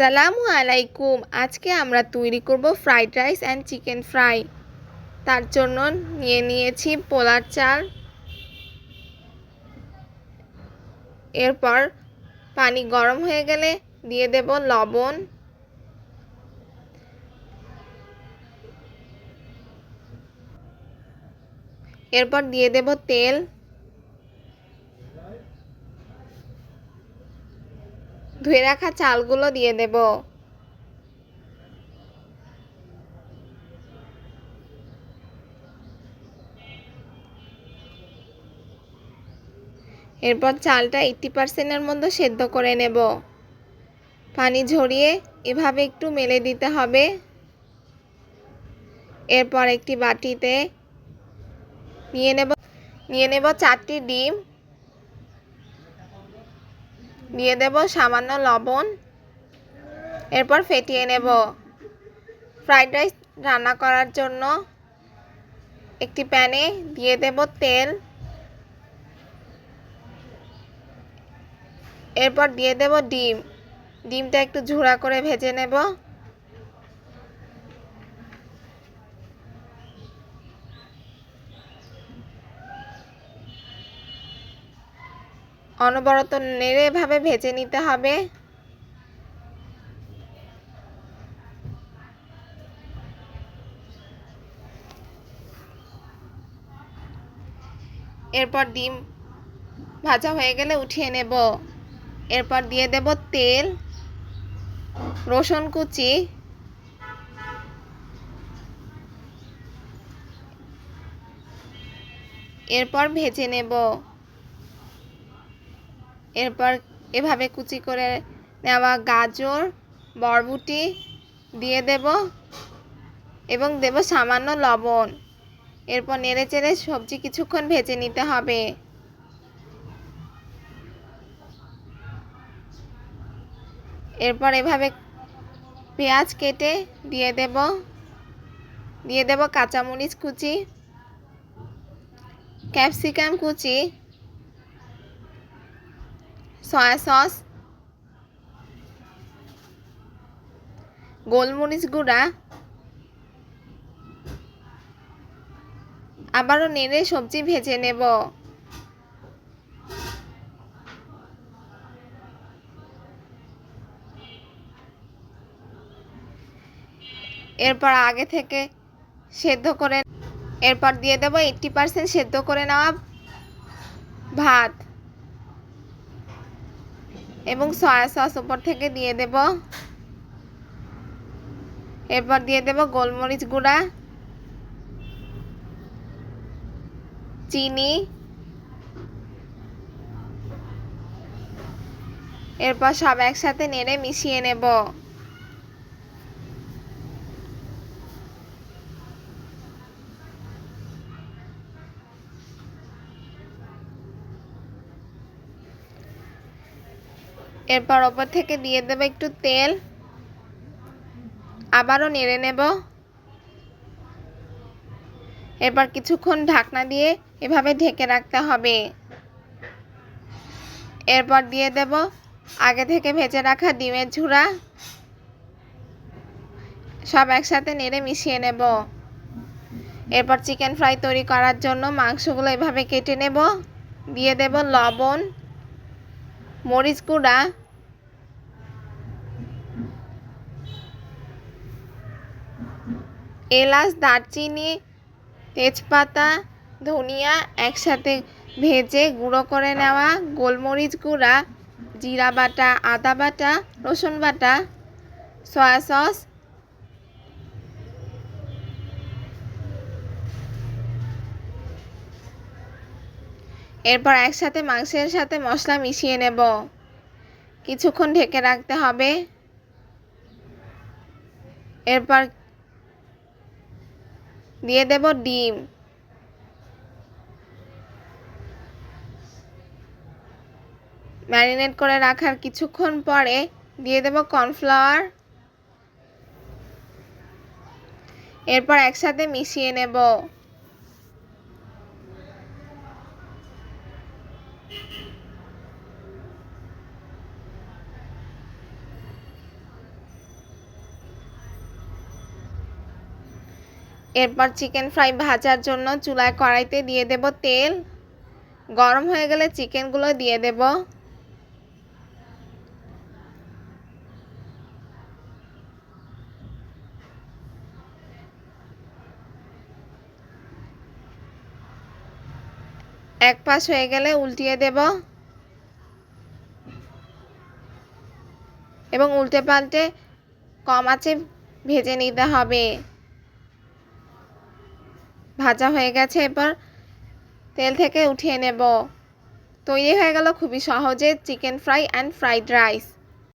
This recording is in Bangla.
আসসালামু আলাইকুম। আজকে আমরা তৈরি করব fried rice and chicken fry. তার জন্য নিয়ে নিয়েছি পোলার চাল। এরপর পানি গরম হয়ে গেলে দিয়ে দেব লবণ। এরপর দিয়ে দেব তেল। ধুয়ে রাখা চালগুলো দিয়ে দেব। এরপর চালটা এইটটি পার্সেন্টের মধ্যে সেদ্ধ করে নেব। পানি ঝরিয়ে এভাবে একটু মেলে দিতে হবে। এরপর একটি বাটিতে নিয়ে নেব নিয়ে নেব চারটি ডিম। দিয়ে দেব সামান্য লবণ। এরপর ফেটিয়ে নেব। ফ্রাইড রাইস রান্না করার জন্য একটি প্যানে দিয়ে দেব তেল। এরপর দিয়ে দেব ডিম। ডিমটা একটু ঝুড়া করে ভেজে নেব। অনবরত নেড়ে এভাবে ভেজে নিতে হবে। এরপর ডিম ভাজা হয়ে গেলে উঠিয়ে নেব। এরপর দিয়ে দেব তেল, রসুন কুচি, এরপর ভেজে নেব। এরপর এভাবে কুচি করে নেওয়া গাজর, বরবুটি দিয়ে দেব এবং দেব সামান্য লবণ। এরপর নেড়ে চেড়ে সবজি কিছুক্ষণ ভেজে নিতে হবে। এরপর এভাবে পেঁয়াজ কেটে দিয়ে দেব। দিয়ে দেব কাঁচামরিচ কুচি, ক্যাপসিকাম কুচি সয়া সস গোলমরিচ গুঁড়া, আবারও নেড়ে সবজি ভেজে নেব। এরপর আগে থেকে সেদ্ধ করে, এরপর দিয়ে দেবো এইটটি পার্সেন্ট সেদ্ধ করে নেওয়া ভাত। এবং সয়া সস উপর থেকে দিয়ে দেব। এরপর দিয়ে দেব গোলমরিচ গুঁড়া, চিনি। এরপর সব একসাথে নেড়ে মিশিয়ে নেব। এরপর ওপর থেকে দিয়ে দেবো একটু তেল। আবারও নেড়ে নেব। এরপর কিছুক্ষণ ঢাকনা দিয়ে এভাবে ঢেকে রাখতে হবে। এরপর দিয়ে দেব আগে থেকে ভেজে রাখা ডিমের ঝুড়া। সব একসাথে নেড়ে মিশিয়ে নেব। এরপর চিকেন ফ্রাই তৈরি করার জন্য মাংসগুলো এভাবে কেটে নেব। দিয়ে দেব লবণ। মরিচ গুঁড়া। এলাচ, দারচিনি, তেজপাতা, ধনিয়া একসাথে ভেজে গুঁড়ো করে নেওয়া গোলমরিচ গুঁড়া, জিরা বাটা, আদা বাটা, রসুন বাটা, সয়া সস এরপর একসাথে মাংসের সাথে মশলা মিশিয়ে নেব। কিছুক্ষণ ঢেকে রাখতে হবে। এরপর দিয়ে দেব ডিম। ম্যারিনেট করে রাখার কিছুক্ষণ পরে দিয়ে দেব কর্নফ্লাওয়ার। এরপর একসাথে মিশিয়ে নেব। এরপর চিকেন ফ্রাই ভাজার জন্য চুলায় কড়াইতে দিয়ে দেব তেল। গরম হয়ে গেলে চিকেনগুলো দিয়ে দেব। এক পাশ হয়ে গেলে উল্টিয়ে দেব। এবং উল্টে পাল্টে কম আছে ভেজে নিতে হবে। ভাজা হয়ে গেছে, এবার তেল থেকে উঠিয়ে নেব। তৈরি হয়ে গেল খুবই সহজে chicken fry and fried rice